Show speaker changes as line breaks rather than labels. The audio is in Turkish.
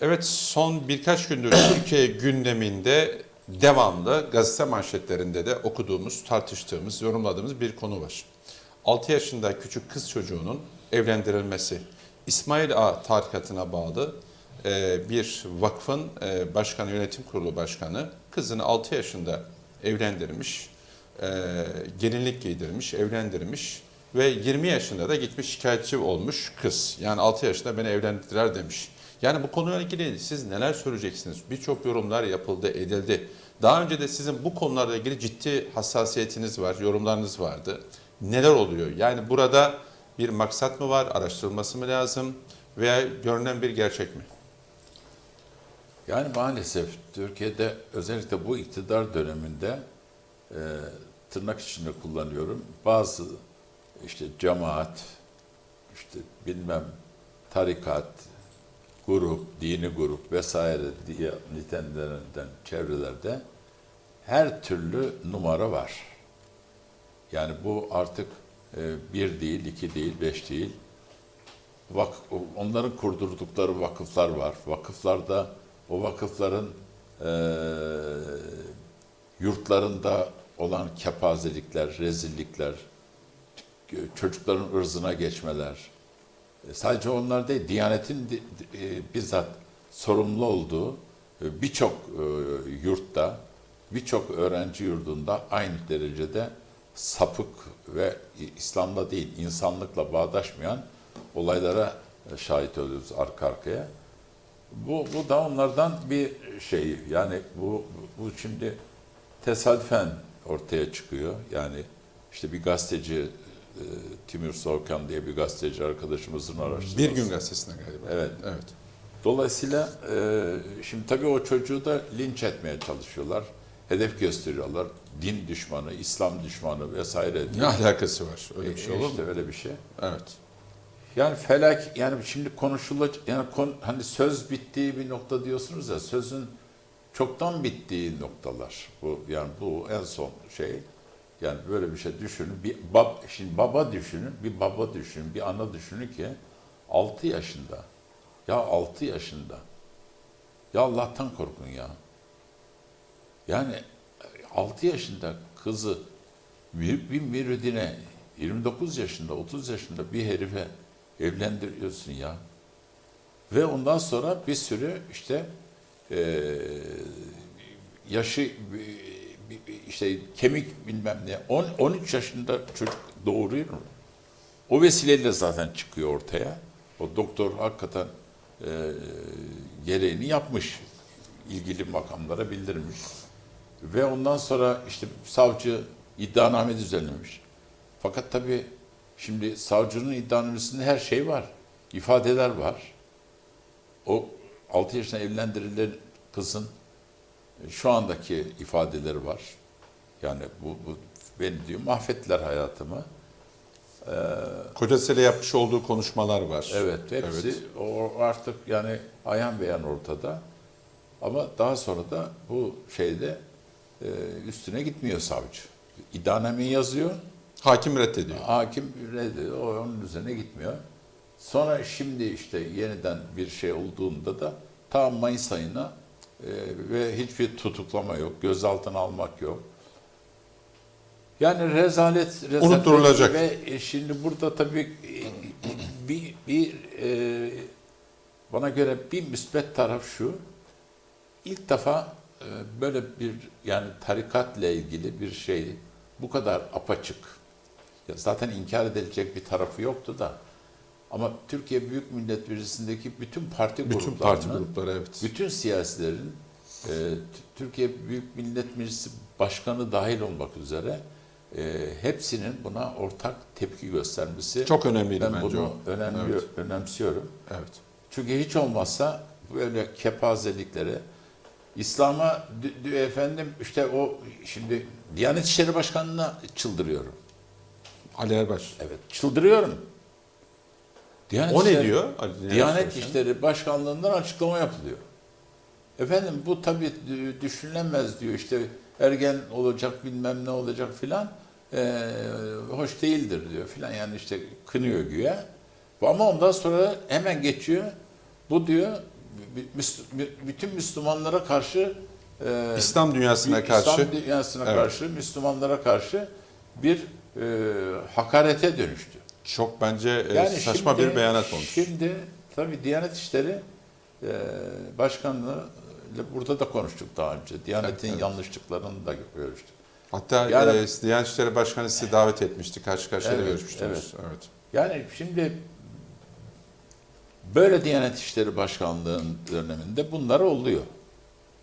Evet son birkaç gündür Türkiye gündeminde devamlı gazete manşetlerinde de okuduğumuz, tartıştığımız, yorumladığımız bir konu var. 6 yaşında küçük kız çocuğunun evlendirilmesi. İsmail Ağa tarikatına bağlı e, bir vakfın e, başkanı, yönetim kurulu başkanı kızını 6 yaşında evlendirmiş, e, gelinlik giydirmiş, evlendirmiş ve 20 yaşında da gitmiş şikayetçi olmuş kız. Yani 6 yaşında beni evlendirdiler demiş. Yani bu konuyla ilgili siz neler söyleyeceksiniz? Birçok yorumlar yapıldı, edildi. Daha önce de sizin bu konularla ilgili ciddi hassasiyetiniz var, yorumlarınız vardı. Neler oluyor? Yani burada bir maksat mı var, araştırılması mı lazım veya görünen bir gerçek mi?
Yani maalesef Türkiye'de özellikle bu iktidar döneminde e, tırnak içinde kullanıyorum. Bazı işte cemaat, işte bilmem tarikat, grup, dini grup vesaire diye nitelendirilen çevrelerde her türlü numara var. Yani bu artık e, bir değil, iki değil, beş değil. Vak, onların kurdurdukları vakıflar var. Vakıflarda o vakıfların e, yurtlarında olan kepazelikler, rezillikler, çocukların ırzına geçmeler, sadece onlar değil, Diyanet'in di- e, bizzat sorumlu olduğu e, birçok e, yurtta, birçok öğrenci yurdunda aynı derecede sapık ve İslam'la değil, insanlıkla bağdaşmayan olaylara e, şahit oluyoruz arka arkaya. Bu, bu da onlardan bir şey. Yani bu, bu şimdi tesadüfen ortaya çıkıyor. Yani işte bir gazeteci, e, Timur Soğukan diye bir gazeteci arkadaşımızın araştırması.
Bir gün gazetesine galiba.
Evet.
Evet.
Dolayısıyla e, şimdi tabii o çocuğu da linç etmeye çalışıyorlar. Hedef gösteriyorlar. Din düşmanı, İslam düşmanı vesaire.
Ne alakası var? Öyle bir şey olur mu?
İşte öyle bir şey.
Evet.
Yani felak yani şimdi konuşulacak yani kon, hani söz bittiği bir nokta diyorsunuz ya sözün çoktan bittiği noktalar. Bu yani bu en son şey. Yani böyle bir şey düşünün. Bir bab, şimdi baba düşünün, bir baba düşünün, bir ana düşünün ki 6 yaşında. Ya 6 yaşında. Ya Allah'tan korkun ya. Yani 6 yaşında kızı bir, müridine 29 yaşında, 30 yaşında bir herife evlendiriyorsun ya. Ve ondan sonra bir sürü işte eee, yaşı işte kemik bilmem ne 10 13 yaşında çocuk doğuruyor. O vesileyle zaten çıkıyor ortaya. O doktor hakikaten eee gereğini yapmış. ilgili makamlara bildirmiş. Ve ondan sonra işte savcı iddianame düzenlemiş. Fakat tabii şimdi savcının iddianamesinde her şey var. İfadeler var. O 6 yaşında evlendirilen kızın e, şu andaki ifadeleri var. Yani bu, bu beni diyor mahvettiler hayatımı.
Kocasıyla yapmış olduğu konuşmalar var.
Evet, hepsi o artık yani ayan beyan ortada. Ama daha sonra da bu şeyde e, üstüne gitmiyor savcı. İddianameyi yazıyor,
Hakim reddediyor.
hakim reddediyor, o onun üzerine gitmiyor. Sonra şimdi işte yeniden bir şey olduğunda da ta Mayıs ayına e, ve hiçbir tutuklama yok, gözaltına almak yok. Yani rezalet, rezalet
Unutturulacak.
ve e, şimdi burada tabii bir, bir e, bana göre bir müsbet taraf şu. İlk defa e, böyle bir yani tarikatla ilgili bir şey bu kadar apaçık. Ya zaten inkar edilecek bir tarafı yoktu da. Ama Türkiye Büyük Millet Meclisi'ndeki bütün parti
Bütün parti grupları evet.
bütün siyasilerin e, Türkiye Büyük Millet Meclisi Başkanı dahil olmak üzere e, hepsinin buna ortak tepki göstermesi
Çok önemliydi
ben
bence
bunu
o.
önemli,
Evet.
önemsiyorum.
Evet.
Çünkü hiç olmazsa böyle kepazeliklere İslam'a efendim işte o şimdi Diyanet İşleri Başkanı'na çıldırıyorum.
Ali Erbaş.
Evet çıldırıyorum. Diyanet
O ne
İşleri-
diyor? Ali Diyanet?
İşleri Başkanlığından açıklama yapılıyor. Efendim bu tabii dü- düşünülemez diyor işte ergen olacak bilmem ne olacak filan Ee, hoş değildir diyor filan yani işte kınıyor güya. Ama ondan sonra hemen geçiyor bu diyor bütün Müslümanlara karşı e,
İslam dünyasına karşı
İslam dünyasına
Evet.
karşı Müslümanlara karşı bir e, hakarete dönüştü.
Çok bence e,
Yani
saçma
şimdi-
bir beyanat olmuş.
Şimdi tabii Diyanet İşleri e, Başkanlığı burada da konuştuk daha önce. Diyanet'in
Evet.
yanlışlıklarını da görüştük.
Hatta
Yani-
e, Diyanet İşleri Başkanı sizi davet etmişti. Karşı karşıya da
Evet,
görüşmüştünüz. Evet.
Yani şimdi böyle Diyanet İşleri Başkanlığı'nın döneminde bunlar oluyor.